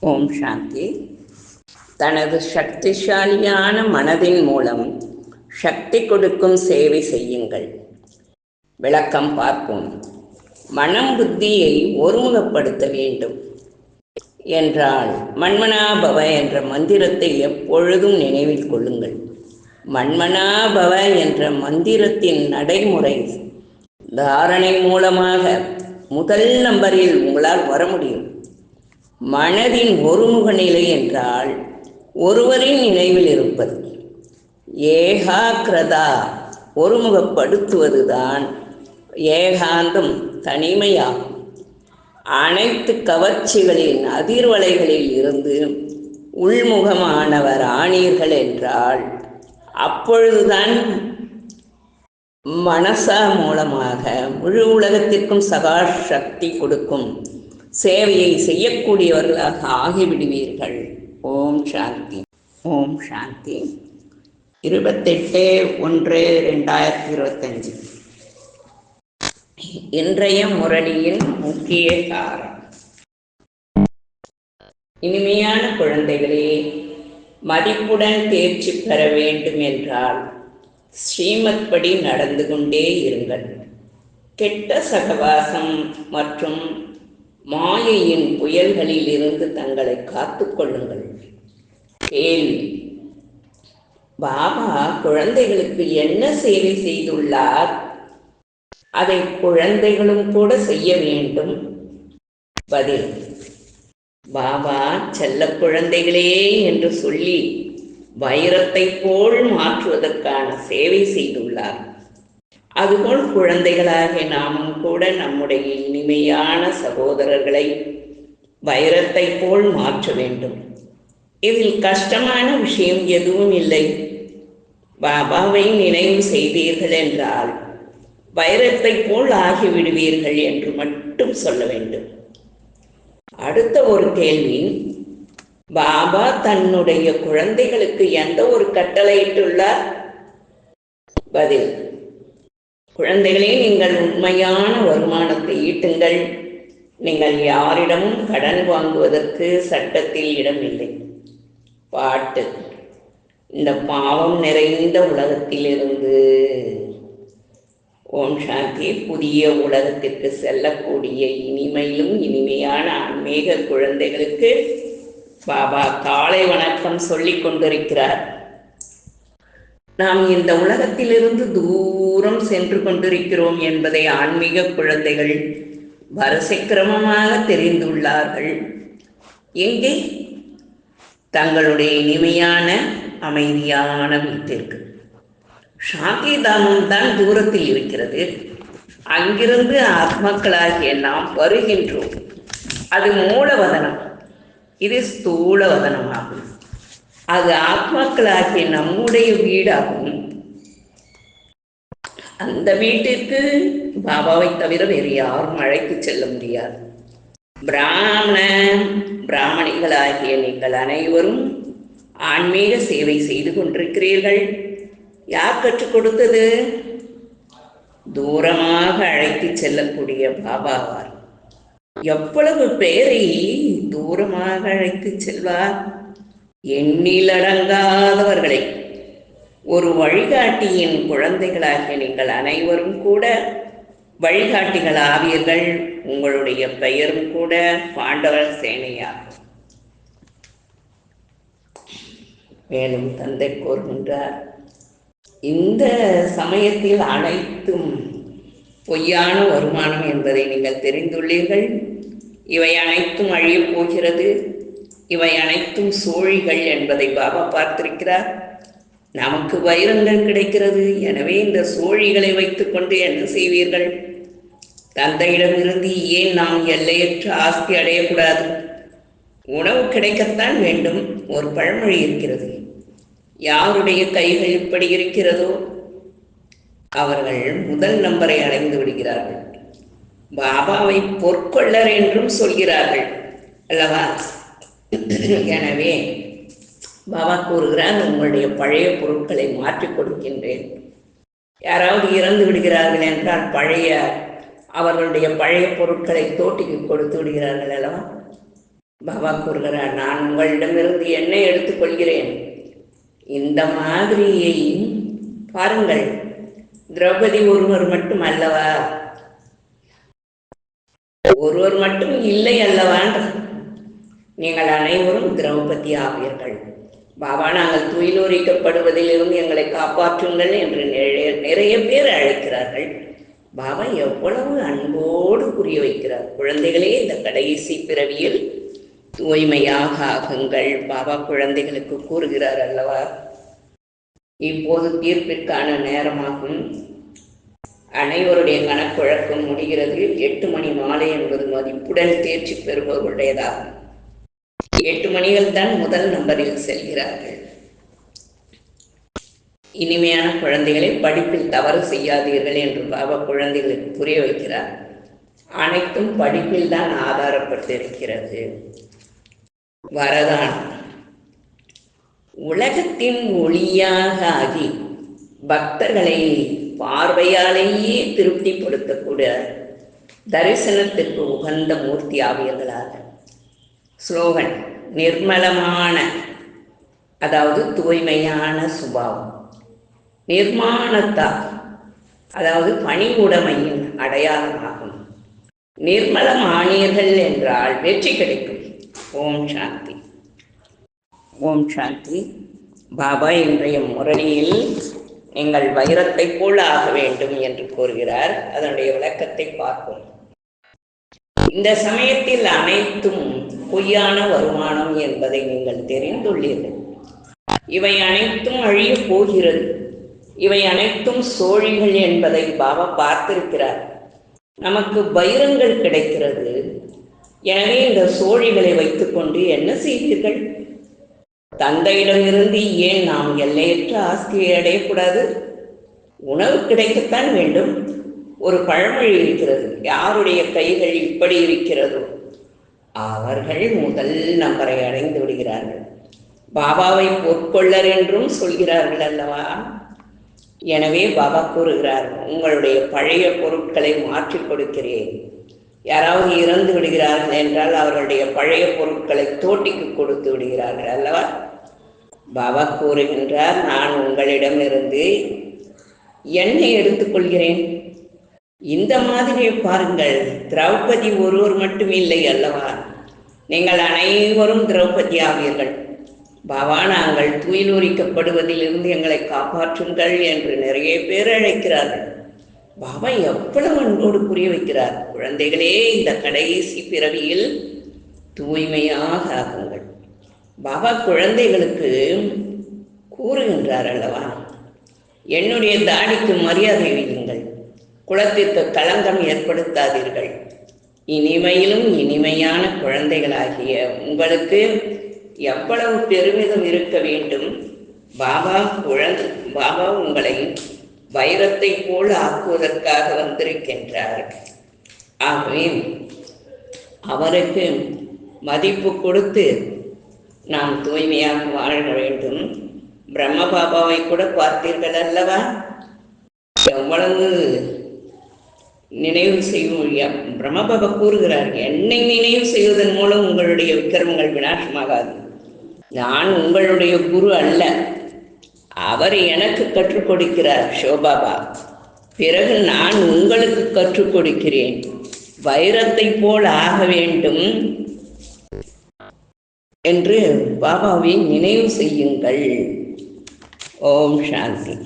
ஓம் சாந்தி. தனது சக்திசாலியான மனதின் மூலம் சக்தி கொடுக்கும் சேவை செய்யுங்கள். விளக்கம் பார்ப்போம். மனம் புத்தியை ஒருமுகப்படுத்த வேண்டும். என்றால் மன்மனாபவ என்ற மந்திரத்தை எப்பொழுதும் நினைவில் கொள்ளுங்கள். மன்மனாபவ என்ற மந்திரத்தின் நடைமுறை தாரணை மூலமாக முதல் நம்பரில் உங்களால் வர முடியும். மனதின் ஒருமுக நிலை என்றால் ஒருவரின் நினைவில் இருப்பது. ஏகாகிரதா ஒருமுகப்படுத்துவதுதான் ஏகாந்தம் தனிமையாகும். அனைத்து கவர்ச்சிகளின் அதிர்வலைகளில் இருந்து உள்முகமானவர் ஆனீர்கள் என்றால் அப்பொழுதுதான் மனசா மூலமாக முழு உலகத்திற்கும் சகா சக்தி கொடுக்கும். சேவையை செய்யக்கூடியவர்களாக ஆகிவிடுவீர்கள். ஓம் சாந்தி. ஓம் சாந்தி. இருபத்தெட்டு ஒன்று ரெண்டாயிரத்தி இருபத்தஞ்சு இன்றைய முரணியின் முக்கிய காரம் இனிமையான குழந்தைகளே மதிப்புடன் தேர்ச்சி பெற வேண்டும் என்றால் ஸ்ரீமத் படி நடந்து கொண்டே இருங்கள். கெட்ட சகவாசம் மற்றும் மாயையின் புயல்களில் இருந்து தங்களை காத்துக்கொள்ளுங்கள் கேள்வி பாபா குழந்தைகளுக்கு என்ன சேவை செய்துள்ளார்? அதை குழந்தைகளும் கூட செய்ய வேண்டும். பதில். பாபா செல்ல குழந்தைகளே என்று சொல்லி வைரத்தை போல் மாற்றுவதற்கான சேவை செய்துள்ளார். அதுபோல் குழந்தைகளாகிய நாமும் கூட நம்முடைய இனிமையான சகோதரர்களை வைரத்தை போல் மாற்ற வேண்டும். இதில் கஷ்டமான விஷயம் எதுவும் இல்லை. பாபாவை நினைவு செய்தீர்கள் என்றால் வைரத்தை போல் ஆகிவிடுவீர்கள் என்று மட்டும் சொல்ல வேண்டும். அடுத்த ஒரு கேள்வி. பாபா தன்னுடைய குழந்தைகளுக்கு எந்த ஒரு கட்டளையிட்டுள்ளார்? பதில் குழந்தைகளே நீங்கள் உண்மையான வருமானத்தை ஈட்டுங்கள். நீங்கள் யாரிடமும் கடன் வாங்குவதற்கு சட்டத்தில் இடமில்லை பாட்டு. இந்த பாவம் நிறைந்த உலகத்திலிருந்து ஓம் சாந்தி புதிய உலகத்திற்கு செல்லக்கூடிய இனிமையிலும் இனிமையான ஆன்மீக குழந்தைகளுக்கு பாபா காலை வணக்கம் சொல்லிக் கொண்டிருக்கிறார். நாம் இந்த உலகத்திலிருந்து தூரம் சென்று கொண்டிருக்கிறோம் என்பதை ஆன்மீக குழந்தைகள் வரிசை கிரமமாக தெரிந்துள்ளார்கள். எங்கே? தங்களுடைய இனிமையான அமைதியான வீட்டிற்கு. சாந்தி தாமம் தான் தூரத்தில் இருக்கிறது. அங்கிருந்து ஆத்மக்களாகிய நாம் வருகின்றோம். அது மூலவதனம். இது ஸ்தூல வதனமாகும் அது ஆத்மாக்களாகிய நம்முடைய வீடாகும். அந்த வீட்டிற்கு பாபாவை தவிர வேறு யாரும் அழைத்து செல்ல முடியாது. பிராமண பிராமணிகளாகிய நீங்கள் அனைவரும் ஆன்மீக சேவை செய்து கொண்டிருக்கிறீர்கள். யார் கற்றுக் கொடுத்தது? தூரமாக அழைத்து செல்லக்கூடிய பாபாவார் எவ்வளவு பேரை தூரமாக அழைத்து செல்வார்? எண்ணிலடங்காதவர்களை ஒரு வழிகாட்டியின் குழந்தைகளாகிய நீங்கள் அனைவரும் கூட வழிகாட்டிகள் ஆவீர்கள் உங்களுடைய பெயரும் கூட பாண்டவர் சேனையாகும். மேலும் தந்தை கூறுகின்றார் இந்த சமயத்தில் அனைத்தும் பொய்யான வருமானம் என்பதை நீங்கள் தெரிந்துள்ளீர்கள். இவை அனைத்தும் அழியப் போகிறது. இவை அனைத்தும் சோழிகள் என்பதை பாபா பார்த்திருக்கிறார். நமக்கு வைரங்கள் கிடைக்கிறது. எனவே இந்த சோழிகளை வைத்துக்கொண்டு என்ன செய்வீர்கள்? தந்தையிடமிருந்து ஏன் நாம் எல்லையற்ற ஆஸ்தி அடையக்கூடாது? உணவு கிடைக்கத்தான் வேண்டும். ஒரு பழமொழி இருக்கிறது. யாருடைய கைகள் இப்படி இருக்கிறதோ அவர்கள் முதல் நம்பரை அடைந்து விடுகிறார்கள். பாபாவை பொற்கொள்ளர் என்றும் சொல்கிறார்கள். அல்லவா? எனவே பாபா கூறுகிறார் உங்களுடைய பழைய பொருட்களை மாற்றிக் கொடுக்கின்றேன். யாராவது இறந்து விடுகிறார்கள் என்றால் பழைய அவர்களுடைய பழைய பொருட்களை தோட்டிக்கு கொடுத்து விடுகிறார்கள் அல்லவா? பாபா கூறுகிறார் நான் உங்களிடமிருந்து என்ன எடுத்துக்கொள்கிறேன். இந்த மாதிரியை பாருங்கள். திரௌபதி ஒருவர் மட்டும் அல்லவா? ஒருவர் மட்டும் இல்லை அல்லவான்ற நீங்கள் அனைவரும் திரௌபதி ஆவீர்கள் பாபா நாங்கள் துயிலூரிக்கப்படுவதிலிருந்து எங்களை காப்பாற்றுங்கள் என்று நிறைய நிறைய பேர் அழைக்கிறார்கள். பாபா எவ்வளவு அன்போடு புரிய வைக்கிறார் குழந்தைகளே இந்த கடைசி பிறவியில் தூய்மையாக ஆகுங்கள். பாபா குழந்தைகளுக்கு கூறுகிறார் அல்லவா? இப்போது தீர்ப்பிற்கான நேரமாகும். அனைவருடைய கணக்குழக்கம் முடிகிறது. எட்டு மணி மாலை என்பது மதிப்புடன் தேர்ச்சி பெறுபவர்களுடையதாகும் எட்டு மணிகள் தான் முதல் நம்பரில் செல்கிறார்கள். இனிமையான குழந்தைகளை படிப்பில் தவறு செய்யாதீர்கள் என்று பாபா குழந்தைகளுக்கு புரிய வைக்கிறார். அனைத்தும் படிப்பில் தான் ஆதாரப்பட்டிருக்கிறது. வரதான் உலகத்தின் ஒளியாக ஆகி பக்தர்களை பார்வையாலேயே திருப்திப்படுத்தக்கூடிய தரிசனத்திற்கு உகந்த மூர்த்தி ஆவியர்களாக ஸ்லோகன். நிர்மலமான அதாவது தூய்மையான சுபாவம். நிர்மாணத்தா அதாவது பணிவுடைமையின் அடையாளமாகும். நிர்மலமானியர்கள் என்றால் வெற்றி கிடைக்கும். ஓம் சாந்தி. ஓம் சாந்தி. பாபா இன்றைய முரளியில் நீங்கள் வைரத்தைப் போல் ஆக வேண்டும் என்று கூறுகிறார். அதனுடைய விளக்கத்தை பார்ப்போம். இந்த சமயத்தில் அனைத்தும் பொய்யான வருமானம் என்பதை நீங்கள் தெரிந்துள்ளீர்கள். இவை அனைத்தும் அழியப் போகிறது. இவை அனைத்தும் சோழிகள் என்பதை பாபா பார்த்திருக்கிறார். நமக்கு பைரங்கள் கிடைக்கிறது. எனவே இந்த சோழிகளை வைத்துக்கொண்டு என்ன செய்வீர்கள்? தந்தையிடமிருந்து ஏன் நாம் எல்லையற்ற ஆஸ்தியை அடையக்கூடாது? உணவு கிடைக்கத்தான் வேண்டும். ஒரு பழமொழி இருக்கிறது. யாருடைய கைகள் இப்படி இருக்கிறதோ அவர்கள் முதல் நம்பரை அடைந்து விடுகிறார்கள். பாபாவை பொற்கொள்ளர் என்றும் சொல்கிறார்கள் அல்லவா? எனவே பாபா கூறுகிறார் உங்களுடைய பழைய பொருட்களை மாற்றிக் கொடுக்கிறேன். யாராவது இறந்து விடுகிறார்கள் என்றால் அவர்களுடைய பழைய பொருட்களை தோட்டிக்கு கொடுத்து விடுகிறார்கள் அல்லவா? பாபா கூறுகின்றார் நான் உங்களிடமிருந்து என்னை எடுத்துக்கொள்கிறேன் இந்த மாதிரியை பாருங்கள். திரௌபதி ஒருவர் மட்டும் இல்லை அல்லவா? நீங்கள் அனைவரும் திரௌபதி ஆவீர்கள் பாபா நாங்கள் துயிலூரிக்கப்படுவதிலிருந்து எங்களை காப்பாற்றுங்கள் என்று நிறைய பேர் அழைக்கிறார்கள். பாபா எவ்வளவு அன்போடு புரிய வைக்கிறார். குழந்தைகளே இந்த கடைசி பிறவியில் தூய்மையாக ஆகுங்கள். பாபா குழந்தைகளுக்கு கூறுகின்றார் அல்லவா? என்னுடைய தாடிக்கு மரியாதை வையுங்கள். குலத்திற்கு களங்கம் ஏற்படுத்தாதீர்கள். இனிமையிலும் இனிமையான குழந்தைகளாகிய உங்களுக்கு எவ்வளவு பெருமிதம் இருக்க வேண்டும்? பாபா குழந்தை பாபா உங்களை வைரத்தை போல் ஆக்குவதற்காக வந்திருக்கின்றார். ஆகவே அவருக்கு மதிப்பு கொடுத்து நாம் தூய்மையாக வாழ வேண்டும். பிரம்ம பாபாவை கூட பார்த்தீர்கள் அல்லவா? எவ்வளவு நினைவு செய்யும் பிரம்மபாபா கூறுகிறார் என்னை நினைவு செய்வதன் மூலம் உங்களுடைய விக்கிரமங்கள் வினாசமாகாது நான் உங்களுடைய குரு அல்ல. அவர் எனக்கு கற்றுக் கொடுக்கிறார் ஷோபாபா. பிறகு நான் உங்களுக்கு கற்றுக் கொடுக்கிறேன். வைரத்தை போல் ஆக வேண்டும் என்று பாபாவை நினைவு செய்யுங்கள். ஓம் சாந்தி.